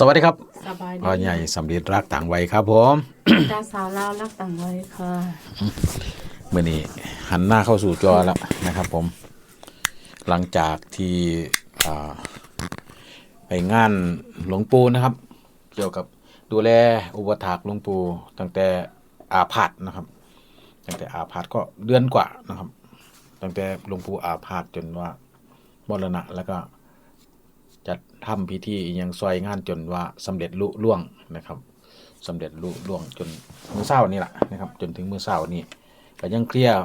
สวัสดีครับสบายดีพ่อใหญ่สำลีรักต่างวัยครับผมดาสาวลาวรักต่างไว้ค่ะเมื่อนี้หันหน้าเข้าสู่จอแล้วนะครับผม หลังจากที่อ่าไปงานหลวงปู่นะครับ เกี่ยวกับดูแลอุปถากหลวงปู่ตั้งแต่อาพาธนะครับ ตั้งแต่อาพาธก็เดือนกว่านะครับ ตั้งแต่หลวงปู่อาพาธจนว่ามรณะแล้วก็ จัดทำพิธียังซอยงานจนว่าสำเร็จลุล่วงนะครับสำเร็จลุล่วงจนมื้อเช้านี่แหละนะครับ จนถึงมื้อเช้านี่ก็ยังเคลียร์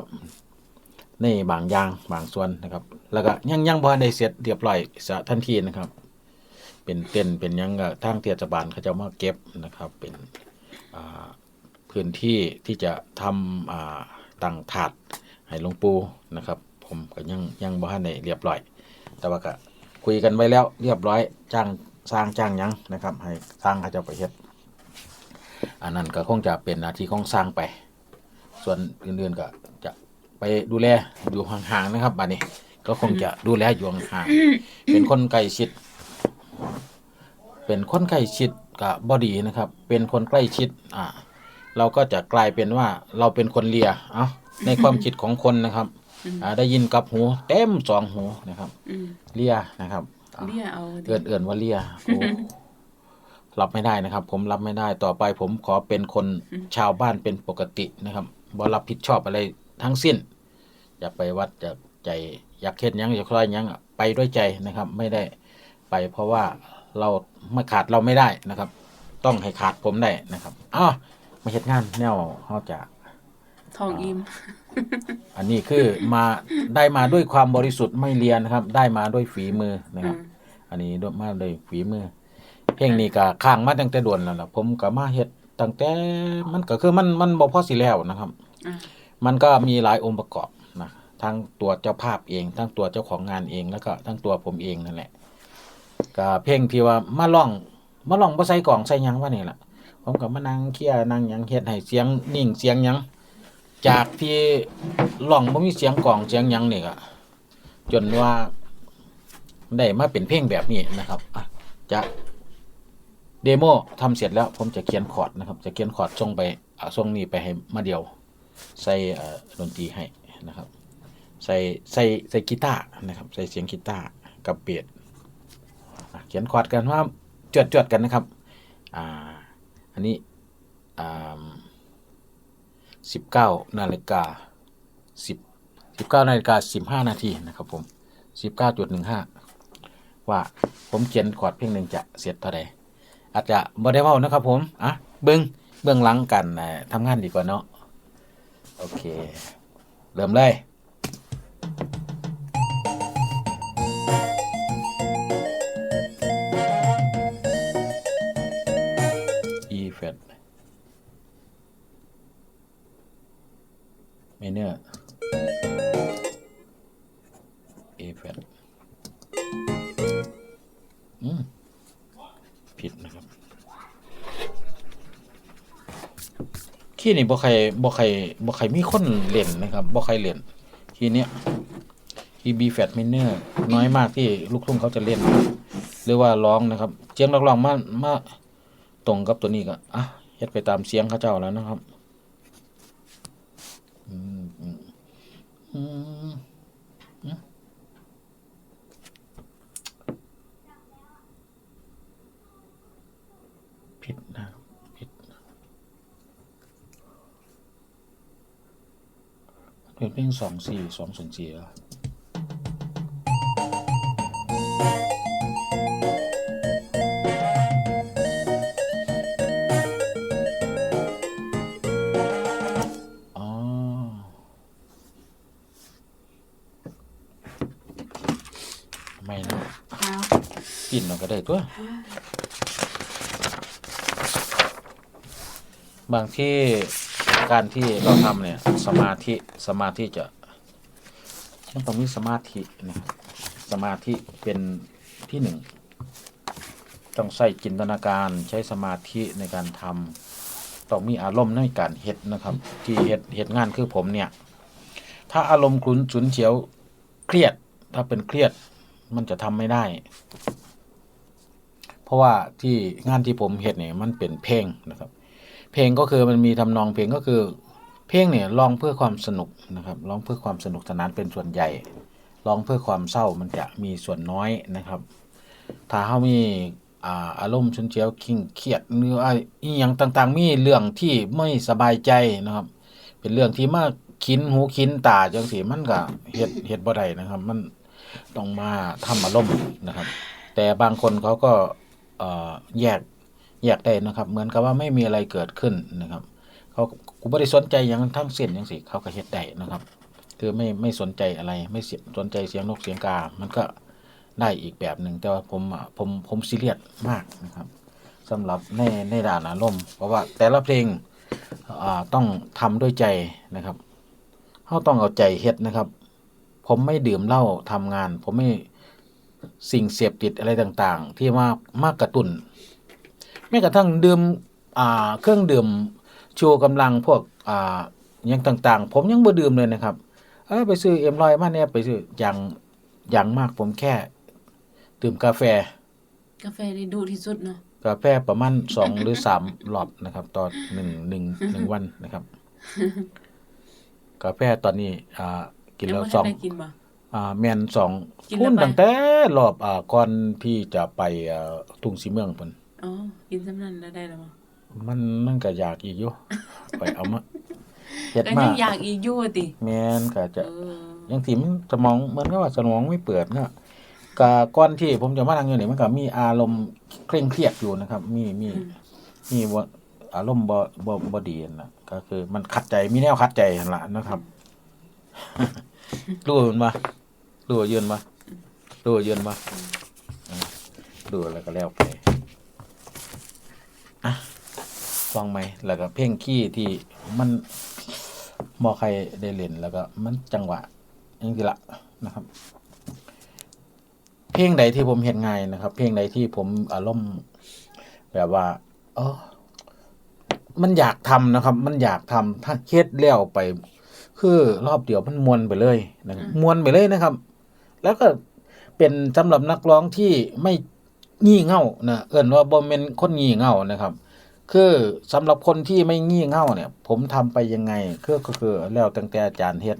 ในบางอย่างบางส่วนนะครับ แล้วก็ยังยังบ่ได้เสร็จเรียบร้อยซะทันทีนะครับ เป็นเต้นเป็นยังก็ทางเทศบาลเขาจะมาเก็บนะครับ เป็นพื้นที่ที่จะทำอ่าตั้งถาดให้หลวงปู่นะครับ ผมก็ยังยังบ่ทันได้เรียบร้อย แต่ว่าก็ คุยกันไว้แล้วเรียบร้อยจ้างสร้างจ้างยังนะครับ ให้สร้างเขาเจะไปเฮ็ดอันนั้นก็คงจะเป็นหน้าที่ของสร้างไป ส่วนอื่นๆก็จะไปดูแลอยู่ห่างๆนะครับบัดนี้ก็คงจะดูแลอยู่ห่างๆเป็นคนใกล้ชิด เป็นคนใกล้ชิดกับบอดีนะครับ เป็นคนใกล้ชิดอ่าเราก็จะกลายเป็นว่าเราเป็นคนเลีย เอาในความคิดของคนนะครับ อ่าได้ยินกับหู เต็มสองหูนะครับอืมเลียนะครับอ่าเรียเอาดิเอื่นเอื่นว่าเลียโอ้รับไม่ได้นะครับ ผมรับไม่ได้ต่อไปผมขอเป็นคนชาวบ้านเป็นปกตินะครับบ่รับผิดชอบอะไรทั้งสิ้น อยากไปวัดจะใจอยากเฮ็ดหยังอยากคลอยหยังอะไปด้วยใจนะครับ ไม่ได้ไปเพราะว่าเราไม่ขาดเราไม่ได้นะครับ ต้องให้ขาดผมได้นะครับอ้าวมาเฮ็ดงานแนวเฮาจะ ทองอิ่ม อันนี้คือมาได้มาด้วยความบริสุทธิ์ไม่เรียนนะครับ ได้มาด้วยฝีมือนะครับ อันนี้ด้วยมาด้วยฝีมือ เพลงนี้ก็ข้างมาตั้งแต่ด่วนแล้วล่ะผมก็มาเฮ็ดตั้งแต่มันก็คือมันมันบ่พอสิแล้วนะครับอะมันก็มีหลายองค์ประกอบนะทั้งตัวเจ้าภาพเอง ทั้งตัวเจ้าของงานเองแล้วก็ทั้งตัวผมเองนั่นแหละก็เพลงที่ว่ามาล่องมาล่องบ่ใส่กล่องใส่หยังว่านี่ล่ะผมก็มานั่งเคลียร์นั่งหยังเฮ็ดให้เสียงนิ่งเสียงหยัง จากที่ล่องบ่มีเสียงกล่องเสียงหยังนี่ก็จนว่าได้มาเป็นเพลงแบบนี้นะครับอะจะเดโมทำเสร็จแล้วผมจะเขียนคอร์ดนะครับ จะเขียนคอร์ดส่งไปอ่าส่งนี่ไปให้มาเดียว ใส่เอ่อดนตรีให้นะครับ ใส่ใส่ใส่กีตาร์นะครับ ใส่เสียงกีตาร์กับเปียดอะเขียนคอร์ดกันว่าจวดจวดๆกันนะครับอ่าอันนี้อ่า สิบเก้านาฬิกาสิบสิบเก้านาฬิกาสิบห้านาทีนะครับผมสิบเก้าจุดหนึ่งห้าว่าผมเขียนคอร์ดเพลงหนึ่งจะเสร็จเท่าใดอาจจะบ่ได้เว้านะครับผมอะเบิ้งเบื้องหลังกันทำงานดีกว่าเนาะโอเค เริ่มเลย minor A flat อืมผิดนะครับขี้นี่บ่ใครบ่ใครบ่ใครมีคนเล่นนะครับบ่ใครเล่นทีเนี้ยทีบีแฟตมิเนอร์น้อยมากที่ลูกทุ่งเขาจะเล่น หรือว่าร้องนะครับเสียงนักร้องมามาตรงกับตัวนี้ก็อะเฮ็ดไปตามเสียงเขาเจ้าแล้วนะครับอืมอืม อืมผิดนะผิดเป็นเพลงสองสี่สองศูนย์สี่อะ ม่นะเอากินเราก็ได้ตัว บางที่การที่เราทำเนี่ย สมาธิสมาธิจะมันต้องมีสมาธินะครับสมาธิเป็นที่หนึ่งต้องใส่จินตนาการใช้สมาธิในการทำต้องมีอารมณ์ในการเฮ็ดนะครับ ที่เฮ็ดเฮ็ดงานคือผมเนี่ย ถ้าอารมณ์ขุนฉุนเฉียวเครียด ถ้าเป็นเครียด มันจะทำไม่ได้ เพราะว่าที่งานที่ผมเฮ็ดเนี่ยมันเป็นเพลงนะครับ เพลงก็คือมันมีทำนองเพลงก็คือ เพลงเนี่ยร้องเพื่อความสนุกนะครับร้องเพื่อความสนุกสนานเป็นส่วนใหญ่ร้องเพื่อความเศร้ามันจะมีส่วนน้อยนะครับ ถ้าเฮามีอาอารมณ์ฉุนเฉียวขิงเครียดหรือออีหยังต่างๆ มีเรื่องที่ไม่สบายใจนะครับ เป็นเรื่องที่มาคินหูคินตาจังซี่มันก็เฮ็ดเฮ็ดบ่ได้นะครับ มัน ต้องมาทำอารมณ์นะครับ แต่บางคนเขาก็แยกแยกได้นะครับ เหมือนกับว่าไม่มีอะไรเกิดขึ้นนะครับ เขากูไม่ได้สนใจอย่างทั้งเสิ้นอย่างสิเขาก็เฮ็ดได้นะครับ คือไม่ไม่สนใจอะไรไม่สนใจเสียงนกเสียงกา มันก็ได้อีกแบบหนึ่งแต่ว่าผมอะผมผมซีเรียสมากนะครับสำหรับในในด่านอารมณ์เพราะว่าแต่ละเพลงต้องทำด้วยใจนะครับเขาต้องเอาใจเฮ็ดนะครับ ผมไม่ดื่มเหล้าทำงาน ผมไม่สิ่งเสพติดอะไรต่างๆ ที่มากมากกระตุนแม้กระทั่งดื่มอ่าเครื่องดื่มชูกำลังพวกอ่าอยังต่างๆ ผมยังบ่ดื่มเลยนะครับ เออไปซื้อเอ็มลอยมาเนี่ยไปซื้ออย่างอย่างมากผมแค่ดื่มกาแฟ กาแฟนี่ดูที่สุดเนาะกาแฟประมาณสองหรือสามหลอดนะครับต่อหนึ่งหนึ่งหนึ่งวันนะครับ กาแฟตอนนี้อ่า กินแล้วยังสบ่องทันได้กินบ่อ่าแมนสองกินแล้วพุ่นไปตั้งแต่รอบอ่าก่อนที่จะไปอ่าทุ่งสีเมืองพุ่นอ๋อกินสำนั้นแล้วได้แล้วบ่มันมันก็อยากอีกอยู่ไปเอามาเฮ็ดก็มายังอยากอีกอยู่ติแมนก็จะเออยังสิมันสมองเหมือนกับว่าสมองไม่เปิดก็กะก่อนที่ผมจะมานั่งอยู่นี่มันก็มีอารมณ์เคร่งเครียดอยู่นะครับ มีมีมีบ่อารมณ์บ่บ่บ่ดีนั่นนะก็คือ มันขัดใจมีแนวขัดใจนั่นล่ะนะครับ รู้มันมารู้ว่ายืนมารู้ว่ายืนมาดูแล้วก็แล้วไปอะฟังไหมแล้วก็เพลงขี้ที่มันบ่ใครได้เล่นแล้วก็มันจังหวะยังสิละนะครับ เพลงใดที่ผมเห็นง่ายนะครับ เพลงใดที่ผมอารมณ์แบบว่าเออมันอยากทำนะครับ มันอยากทำถ้าเฮ็ดแล้วไป คือรอบเดียวมันมวนไปเลยนะครับมวนไปเลยนะครับ แล้วก็เป็นสำหรับนักร้องที่ไม่งี่เง่านะเอิ้นว่าบ่แม่นคนงี่เง่านะครับ คือสำหรับคนที่ไม่งี่เง่าเนี่ย ผมทำไปยังไงคือก็คือแล้วตั้งแต่อาจารย์เฮ็ด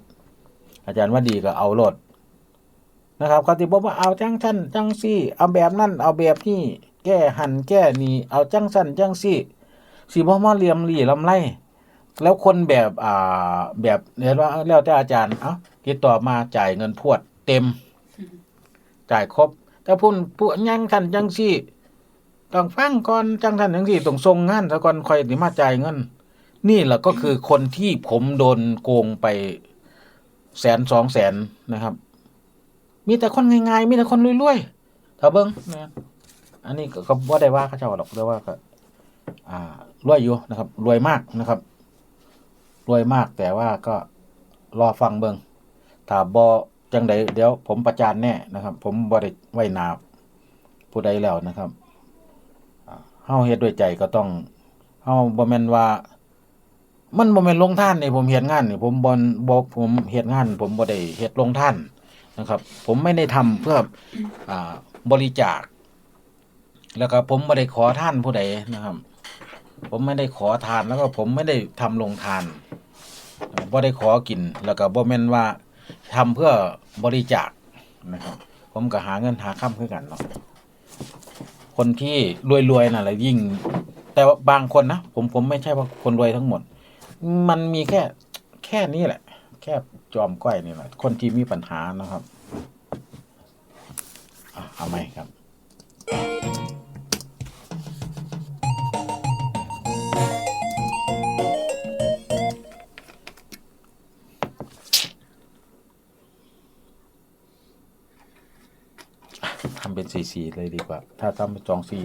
อาจารย์ว่าดีก็เอาโลดนะครับเขาที่บอกว่าเอาจังสั้นจังซี่ เอาแบบนั้นเอาแบบนี้แก้หันแก้นี่เอาจังสั้นจังซี่สีบ่มาเลียมหลี่ลำไร แล้วคนแบบอ่าแบบเห็นว่าแล้วแต่อาจารย์เอ้าติดต่อมาจ่ายเงินพวดเต็ม จ่ายครบแต่พุ่นผู้ยังทันจังซี่ต้องฟังก่อนจังทันจังซี่ต้องส่งงานซะก่อนคอยสิมาจ่ายเงิน นี่แหละก็คือคนที่ผมโดนโกงไปแสนสองแสนนะครับ มีแต่คนง่ายๆมีแต่คนรวยๆถ้าเบิ้งนะอันนี้ก็ก็บ่ได้ว่าเขาเจ้าหรอกแต่ว่าก็อ่ารวยอยู่นะครับ รวยมากนะครับ รวยมากแต่ว่าก็รอฟังเบิ้งถ้าบ่จังใดเดี๋ยวผมประจานแน่นะครับ ผมบ่ได้ไว้นาผู้ใดแล้วนะครับเฮาเฮ็ดด้วยใจก็ต้องเฮาบ่แม่นว่า มันบ่แม่นลงท่านนี่ผมเฮ็ดงานนี่ผมบ่บ่ผมเฮ็ดงาน ผมบ่ได้เฮ็ดลงท่านนะครับ ผมไม่ได้ทำเพื่ออ่าบริจาค แล้วก็ผมบ่ได้ขอท่านผู้ใดนะครับ ผมไม่ได้ขอทานแล้วก็ผมไม่ได้ทำลงทานบ่ได้ขอกินแล้วก็บ่แม่นว่าทำเพื่อบริจาคนะครับ ผมก็หาเงินหาค่ำคือกันเนาะคนที่รวยๆน่ะแหละยิ่ง แต่ว่าบางคนนะผมผมไม่ใช่ว่าคนรวยทั้งหมด มันมีแค่แค่นี้แหละ แค่จอมก้อยนี่แหละคนที่มีปัญหานะครับอเอาไหมครับ สีสีเลยดีกว่า ถ้าทำเป็นจองสี่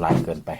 หลายเกินไป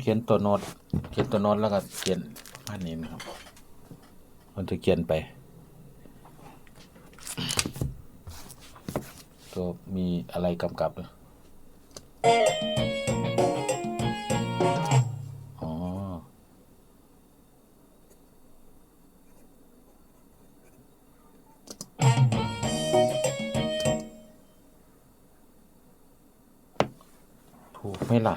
เขียนตัวโน้ตเขียนตัวโน้ตแล้วก็เขียนอันนี้นะครับมันจะเขียนไปตัวมีอะไรกำกับด้วยอ๋อถูกไหมล่ะ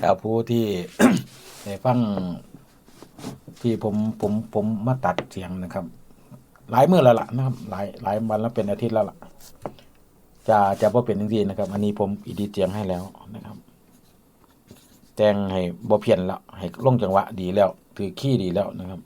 แล้วผู้ที่ได้ฟังที่ผมผมผมมาตัดเสียงนะครับ หลายเมื้อแล้วล่ะนะครับ หลายหลายวันแล้วเป็นอาทิตย์แล้วล่ะ จะจะบ่เป็นจริงๆนะครับ อันนี้ผมอีดีเสียงให้แล้วนะครับแต่งให้บ่เพี้ยนแล้วให้ลงจังหวะดีแล้ว ถือขี้ดีแล้วนะครับ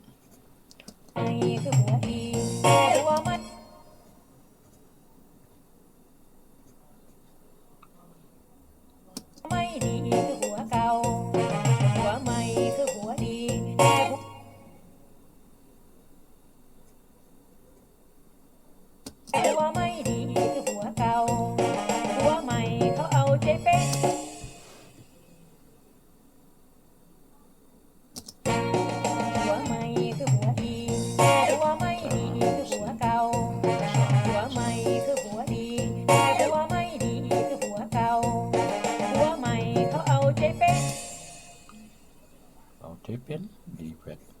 เอา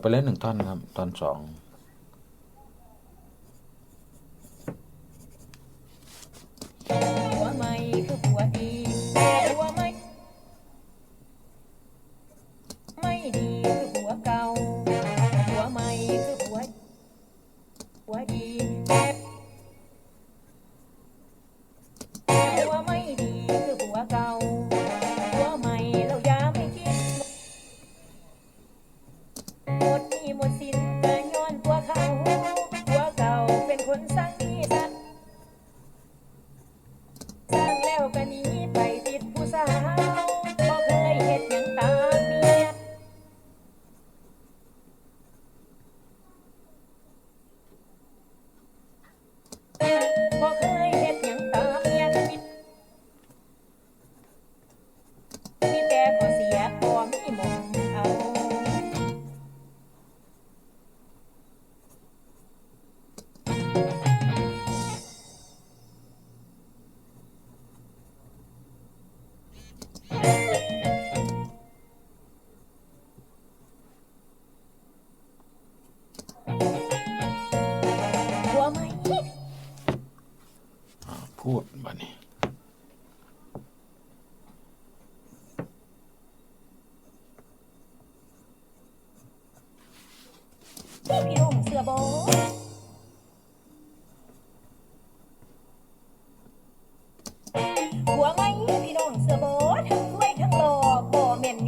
ไปแล้วหนึ่งท่อนครับ ตอนสอง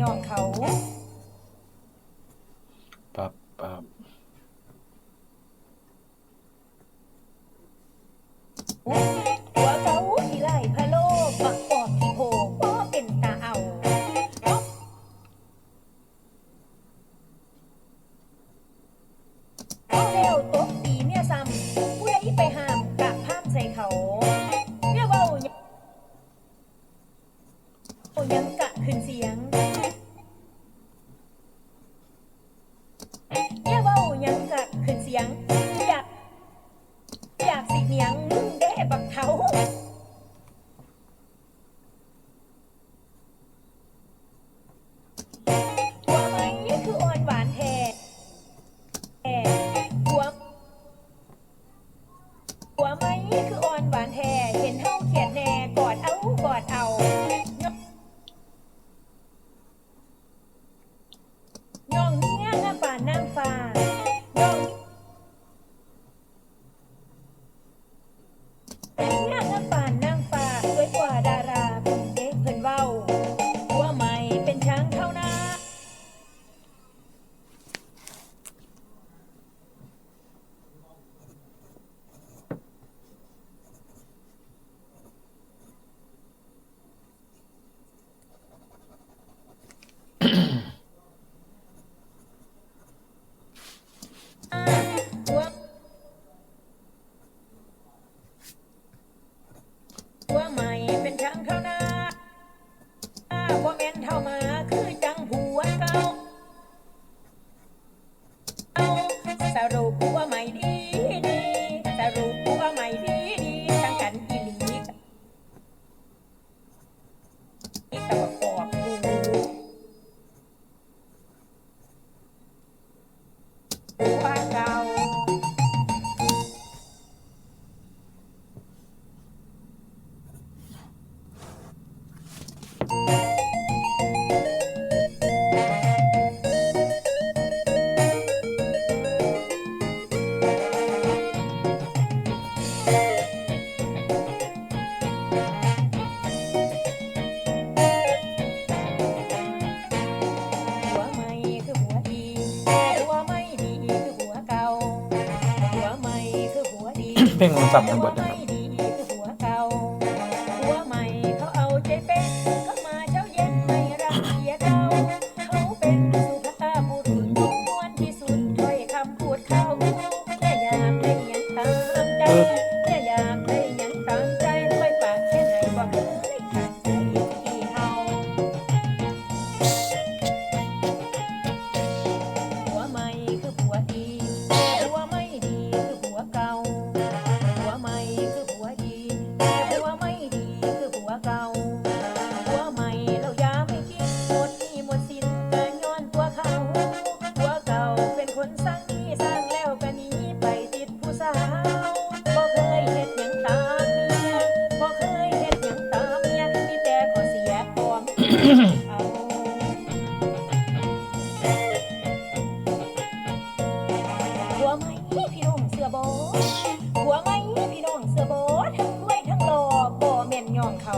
น้องเขา What's up, everybody? ย้อนเขา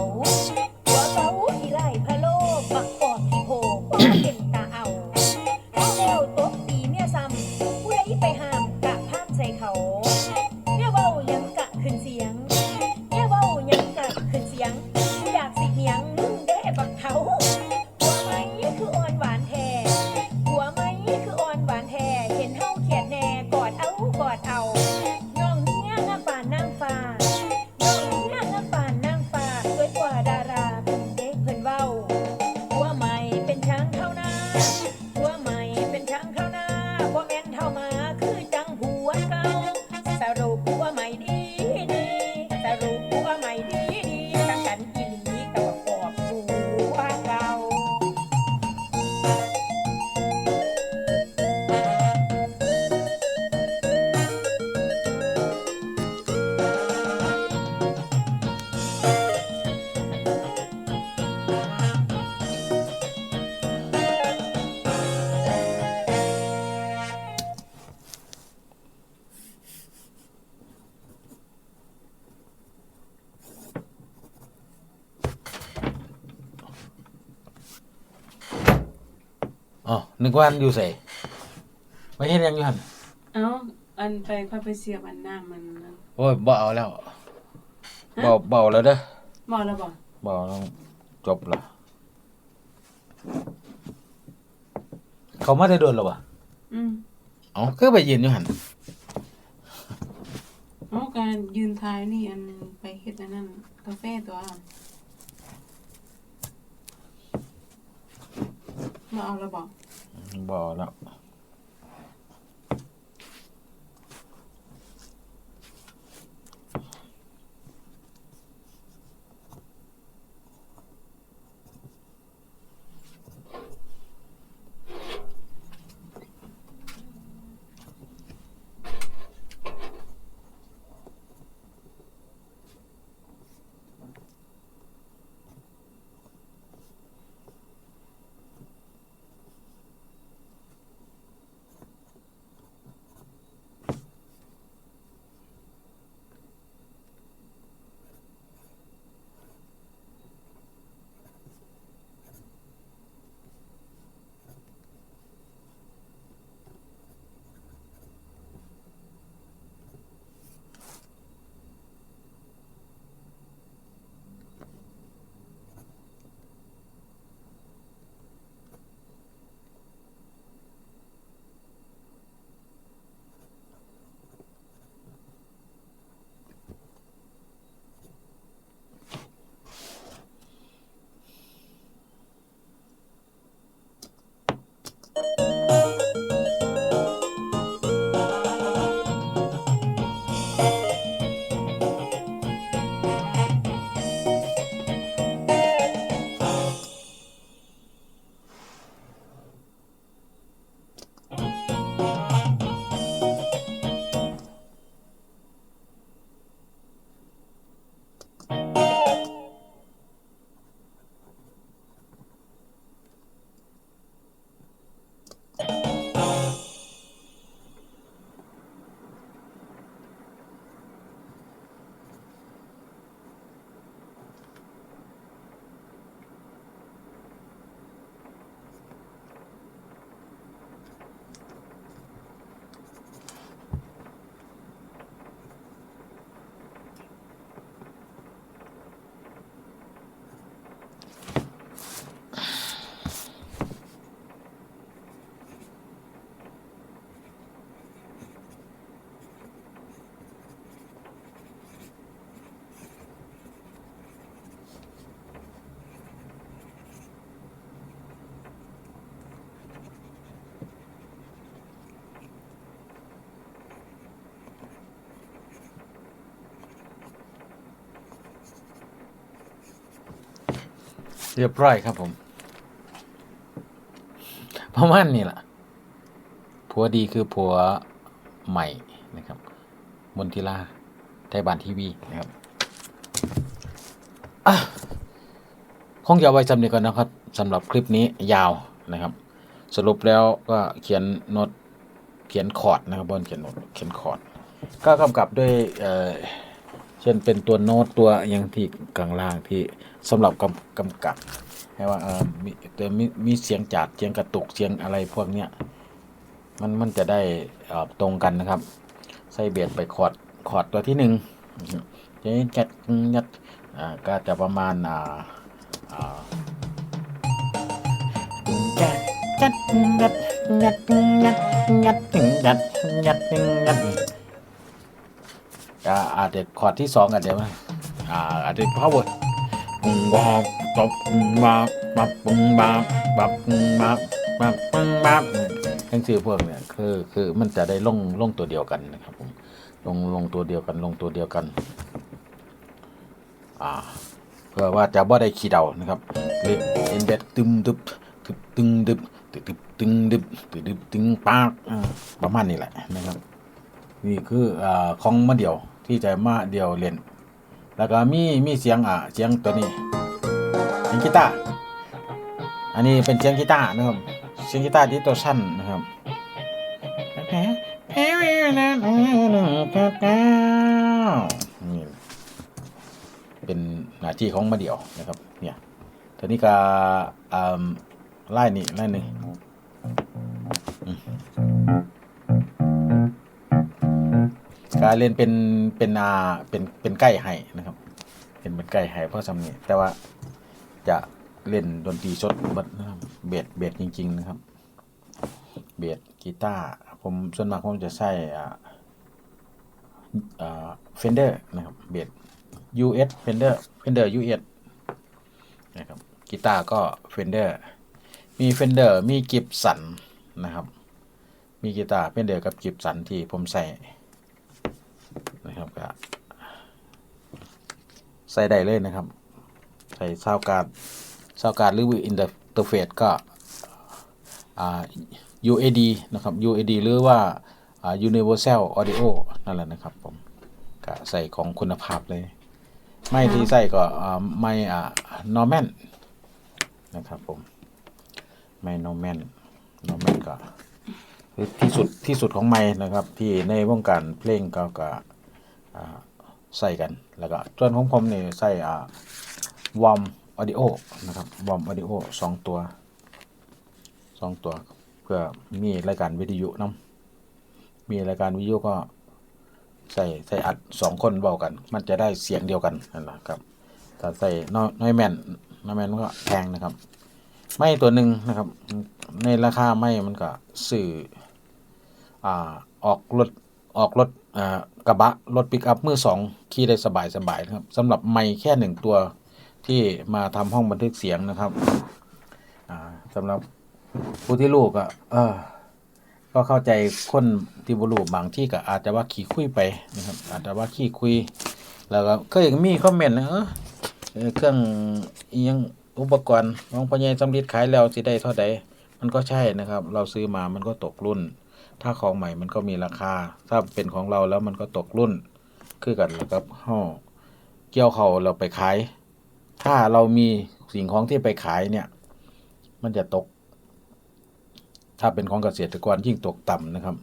นึกว่าอันอยู่ใส่ไม่เห็นยังอยู่หันเอ้า อันไปค่อยไปเสียบอันหน้ามันนั่นโอ้ยบ่เอาแล้วเบาเบาแล้วเด้อบอกแล้วบ่เบาแล้วจบละเขามาได้โดนแล้ววะอืมอ๋อคือไปยืนอยู่หันเอาการยืนท้ายนี่อันไปเฮ็ดอันนั้นกาแฟตัวมาเอาแล้วบอกเบาแล้ว เรียบร้อยครับผม ประมาณนี้ล่ะ ผัวดีคือผัวใหม่นะครับ มนทิลาไทยบานทีวีนะครับคงจะเอาไว้จำนี้ก่อนนะครับสำหรับคลิปนี้ยาวนะครับ สรุปแล้วก็เขียนโน้ตเขียนคอร์ดนะครับบนเขียนโน้ตเขียนคอร์ดก็กำกับด้วยเอ่อเช่นเป็นตัวโน้ตตัวอย่างที่กลางล่างที่ สำหรับกำกำกับให้ว่าเออมีแต่มีมีเสียงจัดเสียงกระตุกเสียงอะไรพวกเนี้ยมันมันจะได้ตรงกันนะครับ ใส่เบียดไปคอร์ดคอร์ดตัวที่หนึ่งจะจัดยัดอ่าก็จะประมาณอ่าอ่าจัดจัดยัดยัดยัดยัดยัดยัดยัดอ่าอาจจะคอร์ดที่สองอาจจะว่าอ่าอาจจะ power ปุงบาบปับปุงบาปับปุงบาปับปุงบาปับปุงบาทั้งสี่พวกเนี่ยคือคือมันจะได้ลงลงตัวเดียวกันนะครับผมลงลงตัวเดียวกันลงตัวเดียวกัน อ่า เพื่อว่าจะบ่ได้ขี้เดานะครับเรียกเอ็นเด็ดตึมดึบตึบตึงดึบตึบตึบตึงดึบตึบดึบตึงปากประมาณนี้แหละนะครับ นี่คืออ่าของมาเดียวที่จะมาเดียวเล่น แล้วก็มีมีเสียงอะเสียงตัวนี้เสียงกีตาร์อันนี้เป็นเสียงกีตาร์นะครับเสียงกีตาร์ดิสโทชันนะครับนี่เป็นหน้าที่ของมาเดี่ยวนะครับเนี่ยทีนี้ก็อ่าไล่นี่ไล่หนึ่ง ก็เล่นเป็นเป็นอาเป็นเป็นใกล้ไห้นะครับเป็นเป็นใกล้ไห้เพราะสำเนียแต่ว่าจะเล่นดนตรีสดบัดนะครับเบสเบสจริง ๆ นะครับ เบสกีตาร์ผมส่วนมากผมจะใช้อ่าอ่าเฟนเดอร์นะครับเบส US Fender Fender US นะครับกีตาร์ก็ Fender มี Fender มีกิบสันนะครับ มีกีตาร์ Fender กับกิบสันที่ผมใส่ นะครับก็ใส่ได้เลยนะครับ ใส่ซาวการ์ดซาวการ์ดหรืออินเตอร์เฟซก็อ่า UAD นะครับ UAD หรือว่าอ่า Universal Audio นั่นแหละนะครับผมก็ใส่ของคุณภาพเลย ไม่ที่ใส่ก็อ่าไม่อ่านอร์แมนนะครับผมไม่นอร์แมนนอร์แมนก็ ที่สุดที่สุดของไม้นะครับ ที่ในวงการเพลงก็ก็ใส่กัน แล้วก็ส่วนของผมนี่ใส่อ่าวอมออดิโอนะครับวอมออดิโอสองตัวสองตัว เพื่อมีรายการวิทยุนํมีรายการวิทยุก็ใส่ใส่อัดสองคนเบากัน มันจะได้เสียงเดียวกันนั่นแหละครับถ้าใส่น้อยแมนน้อยแมนก็แพงนะครับ ไม่ตัวหนึ่งนะครับ ในราคาไม่มันก็สื่อ อออกรถออกรถกระบะรถปิกอัพมือสองขี่ได้สบายสบายนะครับสำหรับไม่แค่หนึ่งตัวที่มาทำห้องบันทึกเสียงนะครับสำหรับผู้ที่ลูกอะก็เข้าใจคนที่บรูบางที่ก็อาจจะว่าขี้คุยไปนะครับ อาจจะว่าขี้คุย แล้วก็ก็ยังมีคอมเมนต์นะเออเครื่องยังอุปกรณ์ของพ่อใหญ่สำริดขายแล้วสิได้เท่าใดมันก็ใช่นะครับ เราซื้อมามันก็ตกรุ่น ถ้าของใหม่มันก็มีราคา ถ้าเป็นของเราแล้วมันก็ตกรุ่นคือกันแล้วครับเฮาเกี่ยวเขาเราไปขาย ถ้าเรามีสิ่งของที่ไปขายเนี่ย มันจะตก ถ้าเป็นของเกษตรกรยิ่งตกต่ำนะครับ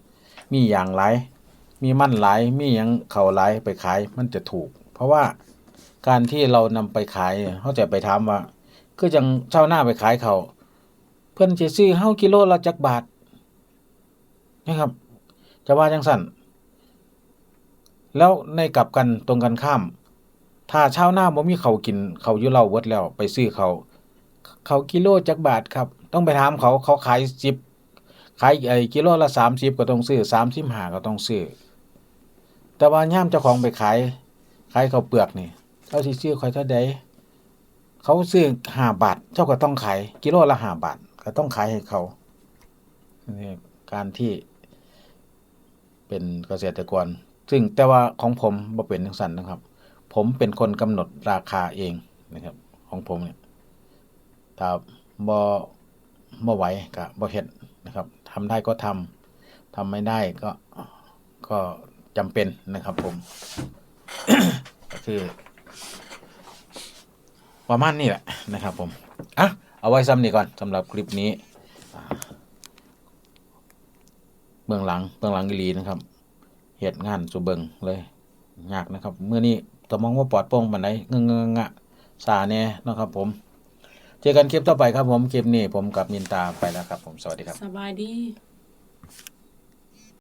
มีอย่างหลายมีมั่นหลายมียังเขาหลายไปขายมันจะถูก เพราะว่าการที่เรานำไปขายเขาจะไปถามว่า คือจังเช่าหน้าไปขายเขา เพื่อนจะซื้อเฮากิโลละจักบาท นะครับ จะว่าจังสั่น แล้วในกลับกันตรงกันข้าม ถ้าเช่าวหน้าบ่มีเขากินเขาอยู่เราเวิดแล้วไปซื้อเขา เขากิโลจักบาทครับ ต้องไปถามเขาเขาขายสิบขายไอ้กิโลละสามสิบก็ต้องซื้อสามสิบห้าก็ต้องซื้อแต่ว่าย่ามเจ้าของไปขายขายเขาเปลือกนี่เจ้าสิซื้อคอยเท่าใดเขาซื้อห้าบาทเจ้าก็ต้องขายกิโลละห้าบาท ก็ต้องขายให้เขานี่การที่ เป็นเกษตรกร ซึ่งแต่ว่าของผมบ่เป็นทั้งสันนะครับ ผมเป็นคนกำหนดราคาเองนะครับ ของผมเนี่ยถ้าบ่บ่ไหวก็บ่เฮ็ดนะครับทำได้ก็ทำทำไม่ได้ก็ก็จำเป็นนะครับ ผมก็คือประมาณนี้แหละนะครับ ผมอะเอาไว้ซ้ำนี้ก่อนสำหรับคลิปนี้อ่า บื้องหลังเบื้องหลังอีลีนะครับเหตุงานสุเบิงเลยยากนะครับเมื่อนี้ตมองว่าปลอดโปร่งบันไดเงงงะสาแน่นะครับ ผม เจอกันคลิปต่อไปครับผมคลิปนี้ผมกับมินตาไปแล้วครับ ผมสวัสดีครับ สบายดี